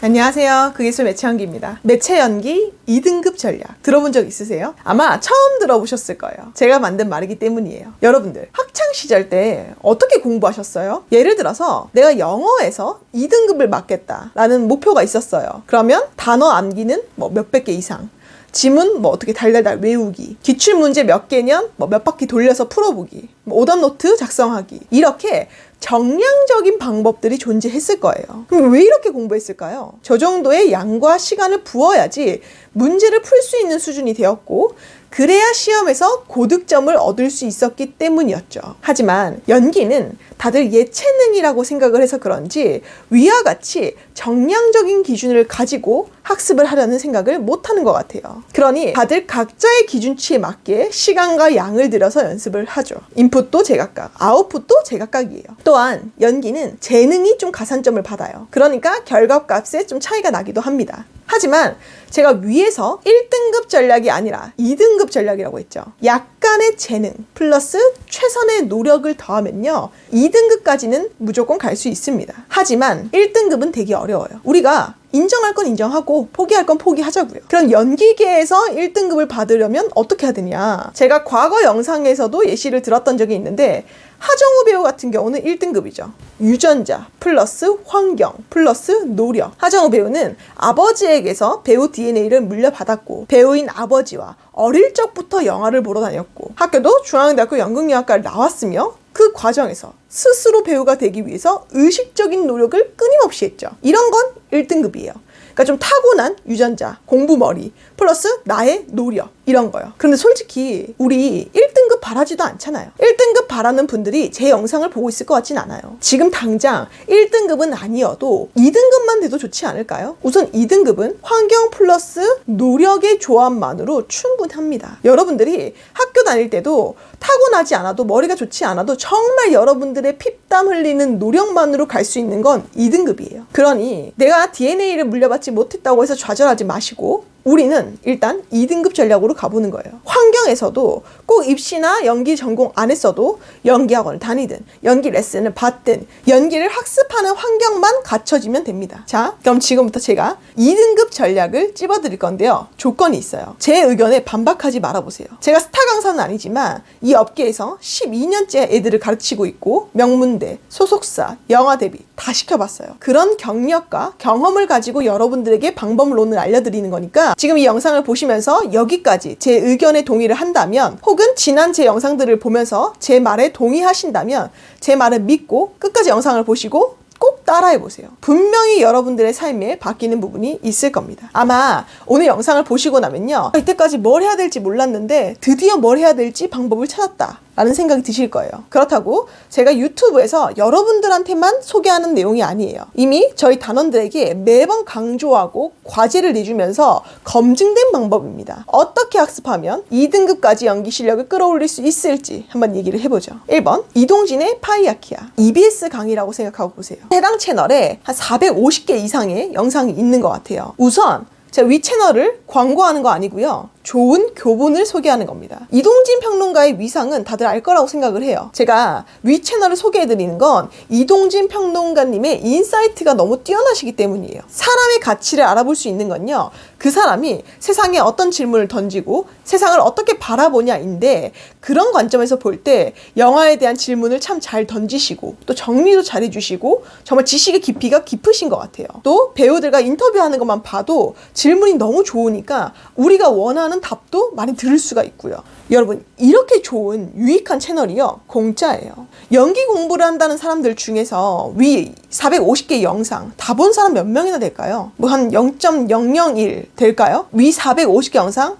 안녕하세요. 그기술 매체연기입니다. 매체연기 2등급 전략 들어본 적 있으세요? 아마 처음 들어보셨을 거예요. 제가 만든 말이기 때문이에요. 여러분들 학창 시절 때 어떻게 공부하셨어요? 예를 들어서 내가 영어에서 2등급을 맞겠다라는 목표가 있었어요. 그러면 단어 암기는 뭐 몇백 개 이상. 지문 뭐 어떻게 달달달 외우기, 기출 문제 몇 개년 뭐 몇 바퀴 돌려서 풀어보기, 뭐 오답 노트 작성하기 이렇게 정량적인 방법들이 존재했을 거예요. 그럼 왜 이렇게 공부했을까요? 저 정도의 양과 시간을 부어야지 문제를 풀 수 있는 수준이 되었고 그래야 시험에서 고득점을 얻을 수 있었기 때문이었죠. 하지만 연기는 다들 예체능이라고 생각을 해서 그런지 위와 같이 정량적인 기준을 가지고 학습을 하려는 생각을 못 하는 것 같아요. 그러니 다들 각자의 기준치에 맞게 시간과 양을 들여서 연습을 하죠. 인풋도 제각각, 아웃풋도 제각각이에요. 또한 연기는 재능이 좀 가산점을 받아요. 그러니까 결과값에 좀 차이가 나기도 합니다. 하지만 제가 위에서 1등급 전략이 아니라 2등급 전략이라고 했죠. 약간의 재능 플러스 최선의 노력을 더하면요. 2등급까지는 무조건 갈 수 있습니다. 하지만 1등급은 되게 어려워요. 우리가 인정할 건 인정하고 포기할 건 포기하자고요. 그런 연기계에서 1등급을 받으려면 어떻게 해야 되냐? 제가 과거 영상에서도 예시를 들었던 적이 있는데 하정우 배우 같은 경우는 1등급이죠. 유전자 플러스 환경 플러스 노력. 하정우 배우는 아버지에게서 배우 DNA를 물려받았고 배우인 아버지와 어릴 적부터 영화를 보러 다녔고 학교도 중앙대학교 연극영화과를 나왔으며 그 과정에서 스스로 배우가 되기 위해서 의식적인 노력을 끊임없이 했죠. 이런 건 1등급이에요. 그러니까 좀 타고난 유전자, 공부머리, 플러스 나의 노력, 이런 거요. 그런데 솔직히 우리 1등급 바라지도 않잖아요. 1등급 바라는 분들이 제 영상을 보고 있을 것 같진 않아요. 지금 당장 1등급은 아니어도 2등급만 돼도 좋지 않을까요? 우선 2등급은 환경 플러스 노력의 조합만으로 충분합니다. 여러분들이 학교 다닐 때도 타고나지 않아도 머리가 좋지 않아도 정말 여러분들의 피땀 흘리는 노력만으로 갈 수 있는 건 2등급이에요. 그러니 내가 DNA를 물려받지 못했다고 해서 좌절하지 마시고 우리는 일단 2등급 전략으로 가보는 거예요. 환경에서도 꼭 입시나 연기 전공 안 했어도 연기 학원을 다니든 연기 레슨을 받든 연기를 학습하는 환경만 갖춰지면 됩니다. 자, 그럼 지금부터 제가 2등급 전략을 찝어드릴 건데요. 조건이 있어요. 제 의견에 반박하지 말아보세요. 제가 스타 강사는 아니지만 이 업계에서 12년째 애들을 가르치고 있고 명문대, 소속사, 영화 데뷔 다 시켜봤어요. 그런 경력과 경험을 가지고 여러분들에게 방법론을 알려드리는 거니까 지금 이 영상을 보시면서 여기까지 제 의견에 동의를 한다면 혹은 지난 제 영상들을 보면서 제 말에 동의하신다면 제 말을 믿고 끝까지 영상을 보시고 꼭 따라해 보세요. 분명히 여러분들의 삶에 바뀌는 부분이 있을 겁니다. 아마 오늘 영상을 보시고 나면요. 이때까지 뭘 해야 될지 몰랐는데 드디어 뭘 해야 될지 방법을 찾았다. 라는 생각이 드실 거예요. 그렇다고 제가 유튜브에서 여러분들한테만 소개하는 내용이 아니에요. 이미 저희 단원들에게 매번 강조하고 과제를 내주면서 검증된 방법입니다. 어떻게 학습하면 2등급까지 연기 실력을 끌어올릴 수 있을지 한번 얘기를 해보죠. 1번 이동진의 파이아키아 EBS 강의라고 생각하고 보세요. 해당 채널에 한 450개 이상의 영상이 있는 것 같아요. 우선 제가 위 채널을 광고하는 거 아니고요. 좋은 교본을 소개하는 겁니다. 이동진 평론가의 위상은 다들 알 거라고 생각을 해요. 제가 위 채널을 소개해 드리는 건 이동진 평론가님의 인사이트가 너무 뛰어나시기 때문이에요. 사람의 가치를 알아볼 수 있는 건요. 그 사람이 세상에 어떤 질문을 던지고 세상을 어떻게 바라보냐인데 그런 관점에서 볼 때 영화에 대한 질문을 참 잘 던지시고 또 정리도 잘 해주시고 정말 지식의 깊이가 깊으신 것 같아요. 또 배우들과 인터뷰하는 것만 봐도 질문이 너무 좋으니까 우리가 원하는 답도 많이 들을 수가 있고요. 여러분 이렇게 좋은 유익한 채널이요 공짜예요. 연기 공부를 한다는 사람들 중에서 위 450개 영상 다 본 사람 몇 명이나 될까요? 뭐 한 0.001 될까요? 위 450개 영상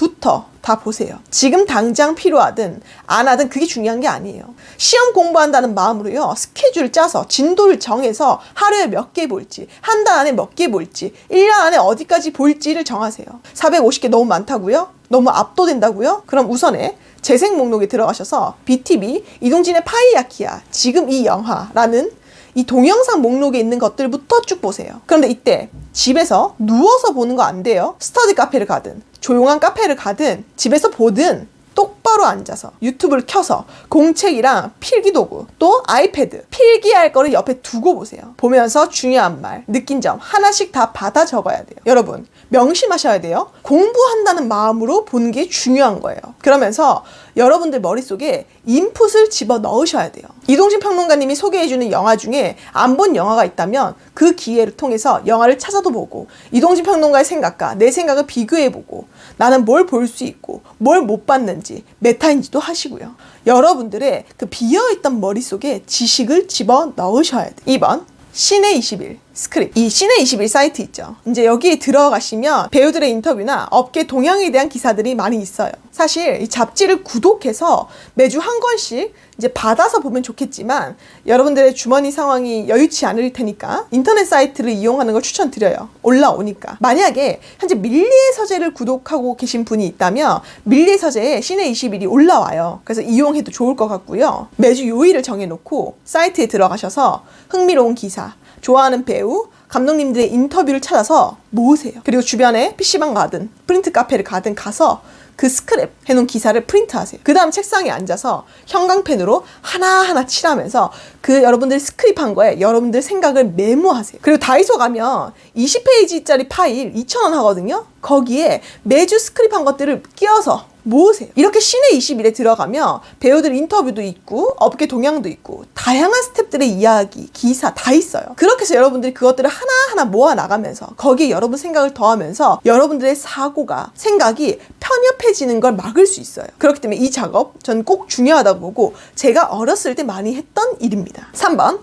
부터 다 보세요. 지금 당장 필요하든 안 하든 그게 중요한 게 아니에요. 시험 공부한다는 마음으로요. 스케줄 짜서 진도를 정해서 하루에 몇 개 볼지, 한 달 안에 몇 개 볼지, 1년 안에 어디까지 볼지를 정하세요. 450개 너무 많다고요? 너무 압도된다고요? 그럼 우선에 재생 목록에 들어가셔서 BTV 이동진의 파이야키야 지금 이 영화라는 이 동영상 목록에 있는 것들부터 쭉 보세요. 그런데 이때 집에서 누워서 보는 거 안 돼요. 스터디 카페를 가든 조용한 카페를 가든 집에서 보든 똑 바로 앉아서 유튜브를 켜서 공책이랑 필기도구 또 아이패드 필기할 거를 옆에 두고 보세요. 보면서 중요한 말, 느낀 점 하나씩 다 받아 적어야 돼요. 여러분 명심하셔야 돼요. 공부한다는 마음으로 보는 게 중요한 거예요. 그러면서 여러분들 머릿속에 인풋을 집어 넣으셔야 돼요. 이동진 평론가님이 소개해주는 영화 중에 안 본 영화가 있다면 그 기회를 통해서 영화를 찾아도 보고 이동진 평론가의 생각과 내 생각을 비교해보고 나는 뭘 볼 수 있고 뭘 못 봤는지 메타인지도 하시고요. 여러분들의 그 비어있던 머릿속에 지식을 집어 넣으셔야 돼요. 2번 시내 21 스크립 이 시내 21 사이트 있죠. 이제 여기에 들어가시면 배우들의 인터뷰나 업계 동향에 대한 기사들이 많이 있어요. 사실 이 잡지를 구독해서 매주 한 권씩 이제 받아서 보면 좋겠지만 여러분들의 주머니 상황이 여유치 않을 테니까 인터넷 사이트를 이용하는 걸 추천드려요. 올라오니까. 만약에 현재 밀리의 서재를 구독하고 계신 분이 있다면 밀리의 서재에 시내 21이 올라와요. 그래서 이용해도 좋을 것 같고요. 매주 요일을 정해놓고 사이트에 들어가셔서 흥미로운 기사 좋아하는 배우, 감독님들의 인터뷰를 찾아서 모으세요. 그리고 주변에 PC방 가든 프린트 카페를 가든 가서 그 스크랩 해놓은 기사를 프린트하세요. 그 다음 책상에 앉아서 형광펜으로 하나하나 칠하면서 그 여러분들이 스크립한 거에 여러분들 생각을 메모하세요. 그리고 다이소 가면 20페이지짜리 파일 2,000원 하거든요. 거기에 매주 스크립한 것들을 끼워서 모으세요. 이렇게 시내 21에 들어가면 배우들 인터뷰도 있고 업계 동향도 있고 다양한 스탭들의 이야기, 기사 다 있어요. 그렇게 해서 여러분들이 그것들을 하나하나 모아 나가면서 거기에 여러분 생각을 더하면서 여러분들의 사고가 생각이 편협해지는 걸 막을 수 있어요. 그렇기 때문에 이 작업 전 꼭 중요하다고 보고 제가 어렸을 때 많이 했던 일입니다. 3번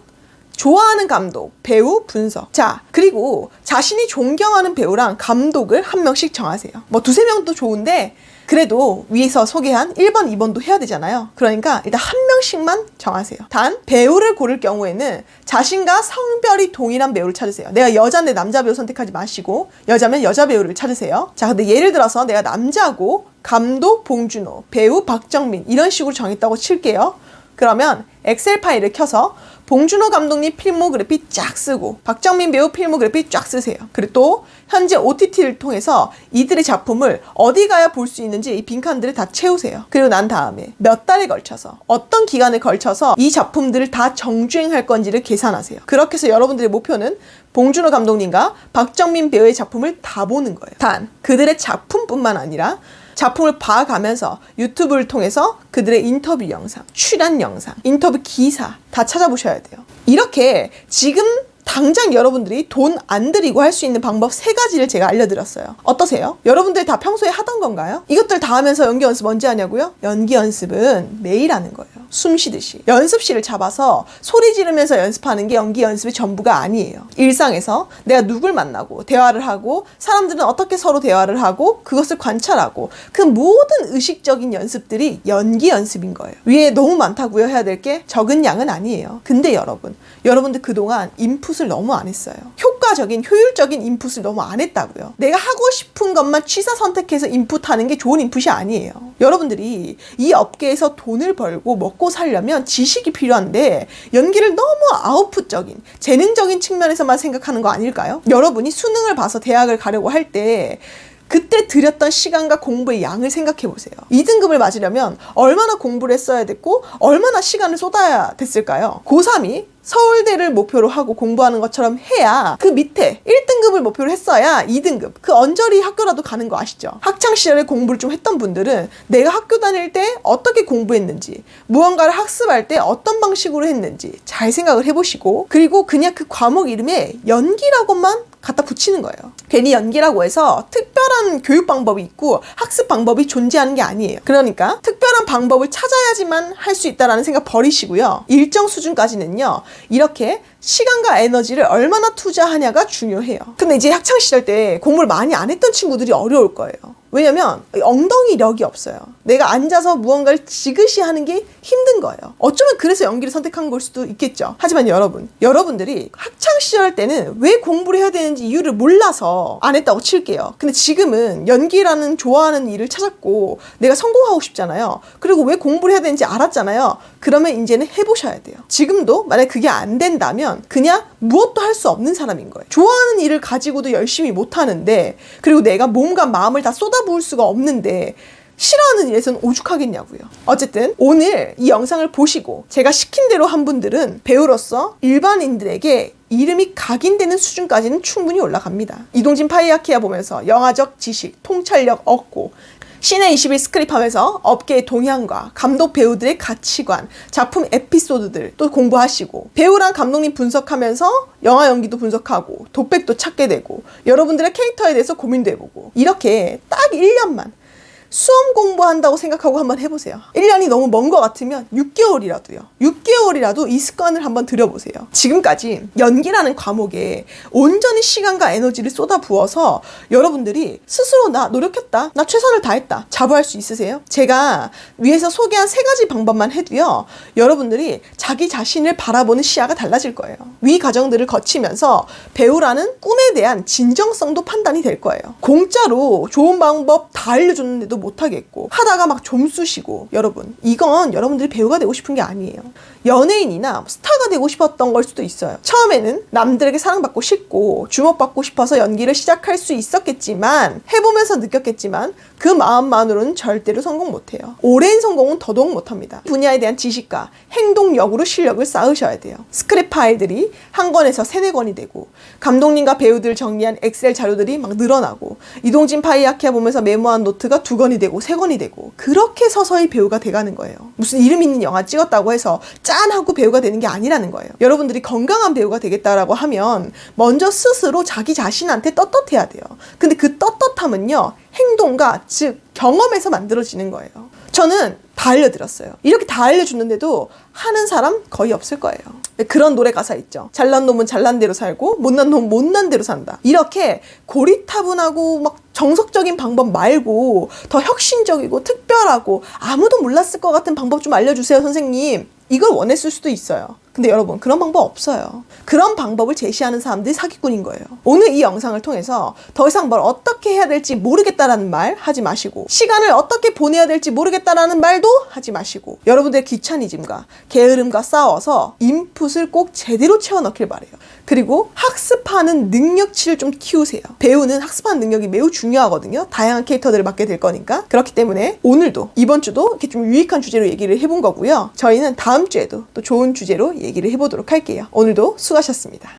좋아하는 감독, 배우 분석. 자, 그리고 자신이 존경하는 배우랑 감독을 한 명씩 정하세요. 뭐 두세 명도 좋은데 그래도 위에서 소개한 1번, 2번도 해야 되잖아요. 그러니까 일단 한 명씩만 정하세요. 단, 배우를 고를 경우에는 자신과 성별이 동일한 배우를 찾으세요. 내가 여자인데 남자 배우 선택하지 마시고, 여자면 여자 배우를 찾으세요. 자, 근데 예를 들어서 내가 남자고, 감독 봉준호, 배우 박정민, 이런 식으로 정했다고 칠게요. 그러면 엑셀 파일을 켜서 봉준호 감독님 필모그래피 쫙 쓰고 박정민 배우 필모그래피 쫙 쓰세요. 그리고 또 현재 OTT를 통해서 이들의 작품을 어디 가야 볼 수 있는지 이 빈칸들을 다 채우세요. 그리고 난 다음에 몇 달에 걸쳐서 어떤 기간에 걸쳐서 이 작품들을 다 정주행할 건지를 계산하세요. 그렇게 해서 여러분들의 목표는 봉준호 감독님과 박정민 배우의 작품을 다 보는 거예요. 단 그들의 작품뿐만 아니라 작품을 봐가면서 유튜브를 통해서 그들의 인터뷰 영상, 출연 영상, 인터뷰 기사 다 찾아보셔야 돼요. 이렇게 지금 당장 여러분들이 돈 안 들이고 할 수 있는 방법 세 가지를 제가 알려드렸어요. 어떠세요? 여러분들이 다 평소에 하던 건가요? 이것들 다 하면서 연기 연습 언제 하냐고요? 연기 연습은 매일 하는 거예요. 숨 쉬듯이. 연습실을 잡아서 소리 지르면서 연습하는 게 연기 연습의 전부가 아니에요. 일상에서 내가 누굴 만나고 대화를 하고 사람들은 어떻게 서로 대화를 하고 그것을 관찰하고 그 모든 의식적인 연습들이 연기 연습인 거예요. 위에 너무 많다고요 해야 될 게 적은 양은 아니에요. 근데 여러분, 여러분들 그동안 인풋을 너무 안 했어요. 효과적인, 효율적인 인풋을 너무 안 했다고요. 내가 하고 싶은 것만 취사 선택해서 인풋하는 게 좋은 인풋이 아니에요. 여러분들이 이 업계에서 돈을 벌고 먹고 살려면 지식이 필요한데 연기를 너무 아웃풋적인, 재능적인 측면에서만 생각하는 거 아닐까요? 여러분이 수능을 봐서 대학을 가려고 할 때 그때 들였던 시간과 공부의 양을 생각해 보세요. 2등급을 맞으려면 얼마나 공부를 했어야 됐고 얼마나 시간을 쏟아야 됐을까요? 고3이 서울대를 목표로 하고 공부하는 것처럼 해야 그 밑에 1등급을 목표로 했어야 2등급 그 언저리 학교라도 가는 거 아시죠? 학창 시절에 공부를 좀 했던 분들은 내가 학교 다닐 때 어떻게 공부했는지 무언가를 학습할 때 어떤 방식으로 했는지 잘 생각을 해보시고 그리고 그냥 그 과목 이름에 연기라고만 갖다 붙이는 거예요. 괜히 연기라고 해서 특별한 교육 방법이 있고 학습 방법이 존재하는 게 아니에요. 그러니까 특별한 방법을 찾아야지만 할 수 있다라는 생각 버리시고요. 일정 수준까지는요. 이렇게 시간과 에너지를 얼마나 투자하냐가 중요해요. 근데 이제 학창 시절 때 공부를 많이 안 했던 친구들이 어려울 거예요. 왜냐면 엉덩이력이 없어요. 내가 앉아서 무언가를 지그시 하는 게 힘든 거예요. 어쩌면 그래서 연기를 선택한 걸 수도 있겠죠. 하지만 여러분, 여러분들이 학창 시절 때는 왜 공부를 해야 되는지 이유를 몰라서 안 했다고 칠게요. 근데 지금은 연기라는 좋아하는 일을 찾았고 내가 성공하고 싶잖아요. 그리고 왜 공부를 해야 되는지 알았잖아요. 그러면 이제는 해보셔야 돼요. 지금도 만약 그게 안 된다면 그냥 무엇도 할 수 없는 사람인 거예요. 좋아하는 일을 가지고도 열심히 못 하는데 그리고 내가 몸과 마음을 다 쏟아부을 수가 없는데 싫어하는 일에서는 오죽하겠냐고요. 어쨌든 오늘 이 영상을 보시고 제가 시킨 대로 한 분들은 배우로서 일반인들에게 이름이 각인되는 수준까지는 충분히 올라갑니다. 이동진 파이아키아 보면서 영화적 지식, 통찰력 얻고 시내 21 스크립하면서 업계의 동향과 감독 배우들의 가치관, 작품 에피소드들 또 공부하시고 배우랑 감독님 분석하면서 영화 연기도 분석하고 도백도 찾게 되고 여러분들의 캐릭터에 대해서 고민도 해보고 이렇게 딱 1년만 수험 공부한다고 생각하고 한번 해보세요. 1년이 너무 먼 것 같으면 6개월이라도요. 6개월이라도 이 습관을 한번 들여보세요. 지금까지 연기라는 과목에 온전히 시간과 에너지를 쏟아 부어서 여러분들이 스스로 나 노력했다. 나 최선을 다했다. 자부할 수 있으세요? 제가 위에서 소개한 세 가지 방법만 해도요. 여러분들이 자기 자신을 바라보는 시야가 달라질 거예요. 위 과정들을 거치면서 배우라는 꿈에 대한 진정성도 판단이 될 거예요. 공짜로 좋은 방법 다 알려줬는데도 못하겠고 하다가 막 점수시고 여러분 이건 여러분들이 배우가 되고 싶은 게 아니에요. 연예인이나 스타가 되고 싶었던 걸 수도 있어요. 처음에는 남들에게 사랑받고 싶고 주목받고 싶어서 연기를 시작할 수 있었겠지만 해보면서 느꼈겠지만 그 마음만으로는 절대로 성공 못해요. 오랜 성공은 더더욱 못합니다. 분야에 대한 지식과 행동력으로 실력을 쌓으셔야 돼요. 스크립 파일들이 한 권에서 세네 권이 되고 감독님과 배우들 정리한 엑셀 자료들이 막 늘어나고 이동진 파이아키아 보면서 메모한 노트가 두 권이 되고 세 권이 되고 그렇게 서서히 배우가 돼가는 거예요. 무슨 이름 있는 영화 찍었다고 해서 짠 하고 배우가 되는 게 아니라는 거예요. 여러분들이 건강한 배우가 되겠다라고 하면 먼저 스스로 자기 자신한테 떳떳해야 돼요. 근데 그 떳떳함은요 행동과 즉 경험에서 만들어지는 거예요. 저는 다 알려드렸어요. 이렇게 다 알려줬는데도 하는 사람 거의 없을 거예요. 그런 노래 가사 있죠. 잘난 놈은 잘난 대로 살고 못난 놈은 못난 대로 산다. 이렇게 고리타분하고 막 정석적인 방법 말고 더 혁신적이고 특별하고 아무도 몰랐을 것 같은 방법 좀 알려주세요, 선생님. 이걸 원했을 수도 있어요. 근데 여러분, 그런 방법 없어요. 그런 방법을 제시하는 사람들이 사기꾼인 거예요. 오늘 이 영상을 통해서 더 이상 뭘 어떻게 해야 될지 모르겠다라는 말 하지 마시고, 시간을 어떻게 보내야 될지 모르겠다라는 말도 하지 마시고, 여러분들의 귀차니즘과 게으름과 싸워서 인풋을 꼭 제대로 채워 넣길 바래요. 그리고 학습하는 능력치를 좀 키우세요. 배우는 학습하는 능력이 매우 중요하거든요. 다양한 캐릭터들을 맡게 될 거니까. 그렇기 때문에 오늘도 이번 주도 이렇게 좀 유익한 주제로 얘기를 해본 거고요. 저희는 다음 주에도 또 좋은 주제로 얘기를 해보도록 할게요. 오늘도 수고하셨습니다.